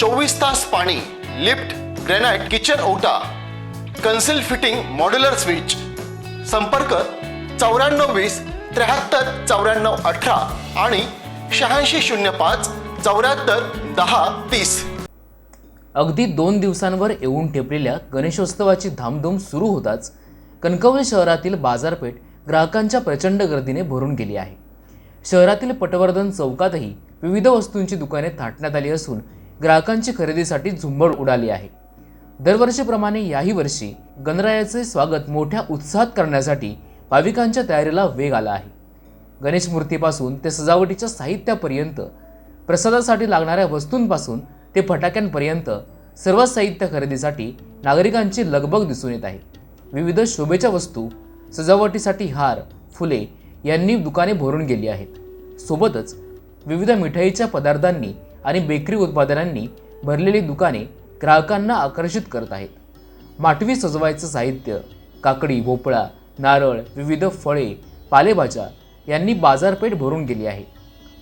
चोवीस तास पाणी लिफ्ट ग्रेनाइट किचन ओटा कन्सिल फिटिंग मॉड्युलर स्विच. संपर्क चौऱ्याण्णव वीस त्र्याहत्तर चौऱ्याण्णव अठरा आणि शहाऐंशी शून्य पाच चौऱ्याहत्तर दहा तीस. अगदी दोन दिवसांवर येऊन ठेपलेल्या गणेशोत्सवाची धामधूम सुरू होताच कणकवली शहरातील बाजारपेठ ग्राहकांच्या प्रचंड गर्दीने भरून गेली आहे. शहरातील पटवर्धन चौकातही विविध वस्तूंची दुकाने थाटण्यात आली असून ग्राहकांची खरेदीसाठी झुंबड उडाली आहे. दरवर्षीप्रमाणे याही वर्षी गणरायाचे स्वागत मोठ्या उत्साहात करण्यासाठी भाविकांच्या तयारीला वेग आला आहे. गणेश मूर्तीपासून ते सजावटीच्या साहित्यापर्यंत प्रसादासाठी लागणाऱ्या वस्तूंपासून ते फटाक्यांपर्यंत सर्व साहित्य खरेदीसाठी नागरिकांची लगबग दिसून येत आहे. विविध शोभेच्या वस्तू सजावटीसाठी हार फुले यांनी दुकाने भरून गेली आहेत. सोबतच विविध मिठाईच्या पदार्थांनी आणि बेकरी उत्पादनांनी भरलेली दुकाने ग्राहकांना आकर्षित करत आहेत. माटवी सजवायचं साहित्य काकडी भोपळा नारळ विविध फळे पालेभाज्या यांनी बाजारपेठ भरून गेली आहे.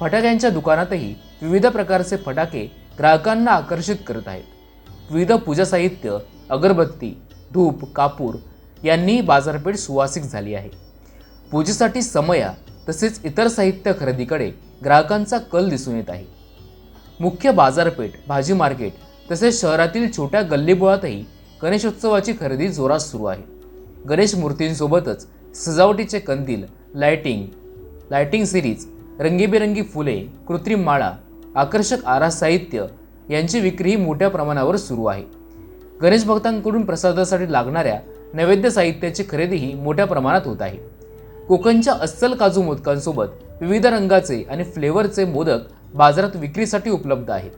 फटाक्यांच्या दुकानातही विविध प्रकारचे फटाके ग्राहकांना आकर्षित करत आहेत. विविध पूजा साहित्य अगरबत्ती धूप कापूर यांनी बाजारपेठ सुवासिक झाली आहे. पूजेसाठी समया तसेच इतर साहित्य खरेदीकडे ग्राहकांचा कल दिसून येत आहे. मुख्य बाजारपेठ भाजी मार्केट तसेच शहरातील छोट्या गल्लीबोळातही गणेशोत्सवाची खरेदी जोरात सुरू आहे. गणेश मूर्तींसोबतच सजावटीचे कंदील लाइटिंग लाइटिंग सिरीज रंगीबेरंगी फुले कृत्रिम माळा आकर्षक आरास साहित्य यांची विक्रीही मोठ्या प्रमाणावर सुरू आहे. गणेश भक्तांकडून प्रसादासाठी लागणाऱ्या नैवेद्य साहित्याची खरेदीही मोठ्या प्रमाणात होत आहे. कोकणच्या अस्सल काजू मोदकांसोबत विविध रंगाचे आणि फ्लेवरचे मोदक बाजारात विक्रीसाठी उपलब्ध आहेत.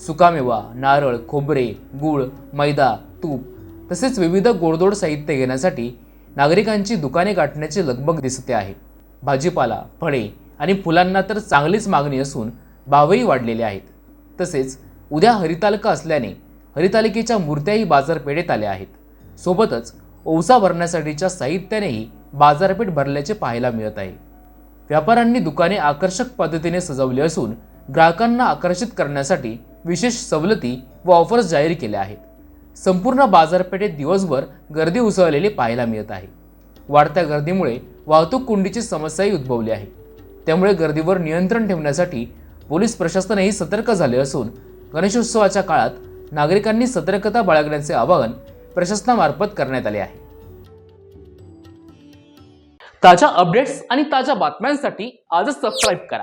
सुकामेवा नारळ खोबरे गूळ मैदा तूप तसेच विविध गोडदोड साहित्य घेण्यासाठी नागरिकांची दुकाने गाठण्याची लगबग दिसते आहे. भाजीपाला फळे आणि फुलांना तर चांगलीच मागणी असून भावही वाढलेले आहेत. तसेच उद्या हरितालिका असल्याने हरितालिकेच्या मूर्त्याही बाजारपेठेत आल्या आहेत. सोबतच ओसा भरण्यासाठीच्या साहित्यानेही बाजारपेठ भरल्याचे पाहायला मिळत आहे. व्यापाऱ्यांनी दुकाने आकर्षक पद्धतीने सजवली असून ग्राहकांना आकर्षित करण्यासाठी विशेष सवलती व ऑफर्स जाहीर केल्या आहेत. संपूर्ण बाजारपेठेत दिवसभर गर्दी उसळलेली पाहायला मिळत आहे. वाढत्या गर्दीमुळे वाहतूक कोंडीची समस्याही उद्भवली आहे. त्यामुळे गर्दीवर नियंत्रण ठेवण्यासाठी पोलीस प्रशासनही सतर्क झाले असून गणेशोत्सवाच्या काळात नागरिकांनी सतर्कता बाळगण्याचे आवाहन प्रशासनामार्फत करण्यात आले आहे. ताज्या अपडेट्स आणि ताज्या बातम्यांसाठी आजच सबस्क्राईब करा.